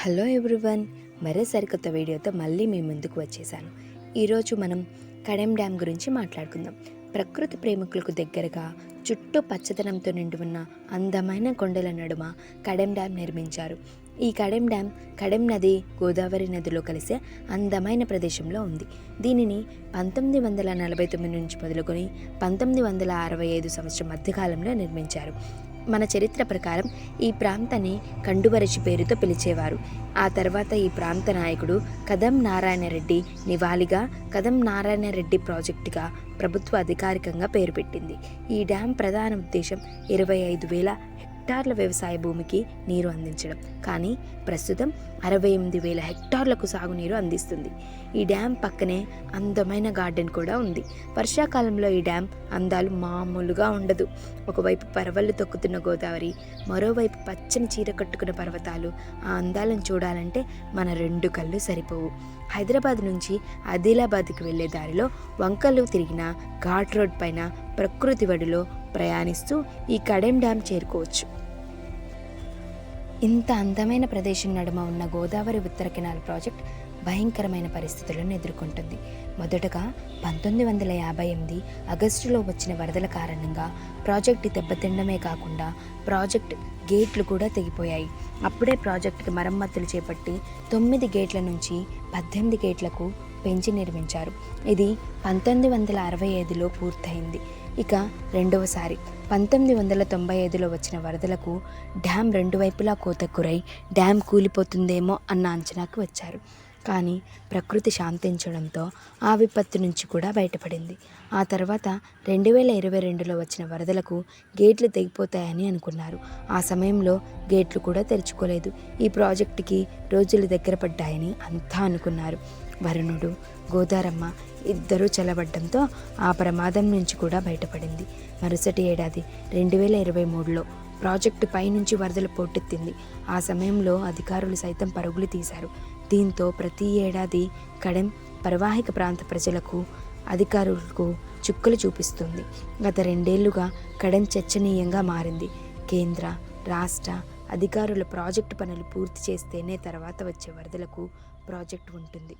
Hello everyone మరే సరికొత్త వీడియోతో మళ్ళీ మీ ముందుకు వచ్చేసాను. ఈరోజు మనం కడెం డ్యామ్ గురించి మాట్లాడుకుందాం. ప్రకృతి ప్రేమికులకు దగ్గరగా చుట్టూ పచ్చదనంతో నిండి ఉన్న అందమైన కొండల నడుమ కడెం డ్యామ్ నిర్మించారు. ఈ కడెం డ్యామ్ కడెం నది గోదావరి నదిలో కలిసే అందమైన ప్రదేశంలో ఉంది. దీనిని పంతొమ్మిది వందల నలభై తొమ్మిది నుంచి మొదలుకొని పంతొమ్మిది వందల అరవై ఐదు సంవత్సరం మధ్యకాలంలో నిర్మించారు. మన చరిత్ర ప్రకారం ఈ ప్రాంతాన్ని కండువరచి పేరుతో పిలిచేవారు. ఆ తర్వాత ఈ ప్రాంత నాయకుడు కదం నారాయణరెడ్డి నివాళిగా కదం నారాయణరెడ్డి ప్రాజెక్టుగా ప్రభుత్వ అధికారికంగా పేరు పెట్టింది. ఈ డ్యాం ప్రధాన ఉద్దేశం ఇరవై ఐదు వేల హెక్టార్ల వ్యవసాయ భూమికి నీరు అందించడం. కానీ ప్రస్తుతం అరవై ఎనిమిది వేల హెక్టార్లకు సాగునీరు అందిస్తుంది. ఈ డ్యాం పక్కనే అందమైన గార్డెన్ కూడా ఉంది. వర్షాకాలంలో ఈ డ్యాం అందాలు మామూలుగా ఉండదు. ఒకవైపు పరవళ్ళు తొక్కుతున్న గోదావరి మరోవైపు పచ్చని చీర కట్టుకున్న పర్వతాలు ఆ అందాలను చూడాలంటే మన రెండు కళ్ళు సరిపోవు. హైదరాబాద్ నుంచి ఆదిలాబాద్కి వెళ్ళే దారిలో వంకలు తిరిగిన ఘాట్ రోడ్ పైన ప్రకృతి వడిలో ప్రయాణిస్తూ ఈ కడెం డ్యామ్ చేరుకోవచ్చు. ఇంత అందమైన ప్రదేశం నడుమ ఉన్న గోదావరి ఉత్తర కెనాల్ ప్రాజెక్ట్ భయంకరమైన పరిస్థితులను ఎదుర్కొంటుంది. మొదటగా పంతొమ్మిది వందల యాభై ఎనిమిది ఆగస్టులో వచ్చిన వరదల కారణంగా ప్రాజెక్టు దెబ్బతిండమే కాకుండా ప్రాజెక్ట్ గేట్లు కూడా తెగిపోయాయి. అప్పుడే ప్రాజెక్టుకి మరమ్మతులు చేపట్టి తొమ్మిది గేట్ల నుంచి పద్దెనిమిది గేట్లకు పెంచి నిర్మించారు. ఇది పంతొమ్మిది వందల అరవై ఐదులో పూర్తయింది. ఇక రెండవసారి. పంతొమ్మిది వందల తొంభై ఐదులో వచ్చిన వరదలకు డ్యామ్ రెండు వైపులా కోతక్కురై డ్యామ్ కూలిపోతుందేమో అన్న అంచనాకు వచ్చారు. కానీ ప్రకృతి శాంతించడంతో ఆ విపత్తు నుంచి కూడా బయటపడింది. ఆ తర్వాత రెండు వేల ఇరవై రెండులో వచ్చిన వరదలకు గేట్లు తెగిపోతాయని అనుకున్నారు. ఆ సమయంలో గేట్లు కూడా తెరుచుకోలేదు. ఈ ప్రాజెక్టుకి రోజులు దగ్గర పడ్డాయని అంతా అనుకున్నారు. వరుణుడు గోదారమ్మ ఇద్దరూ చలబడ్డంతో ఆ ప్రమాదం నుంచి కూడా బయటపడింది. మరుసటి ఏడాది రెండు వేల ఇరవై మూడులో ప్రాజెక్టు పైనుంచి వరదలు పోటెత్తింది. ఆ సమయంలో అధికారులు సైతం పరుగులు తీశారు. దీంతో ప్రతి ఏడాది కడెం పరివాహిక ప్రాంత ప్రజలకు అధికారులకు చుక్కలు చూపిస్తుంది. గత రెండేళ్ళుగా కడెం చర్చనీయంగా మారింది. కేంద్ర రాష్ట్ర అధికారుల ప్రాజెక్టు పనులు పూర్తి చేస్తేనే తర్వాత వచ్చే వరదలకు ప్రాజెక్టు ఉంటుంది.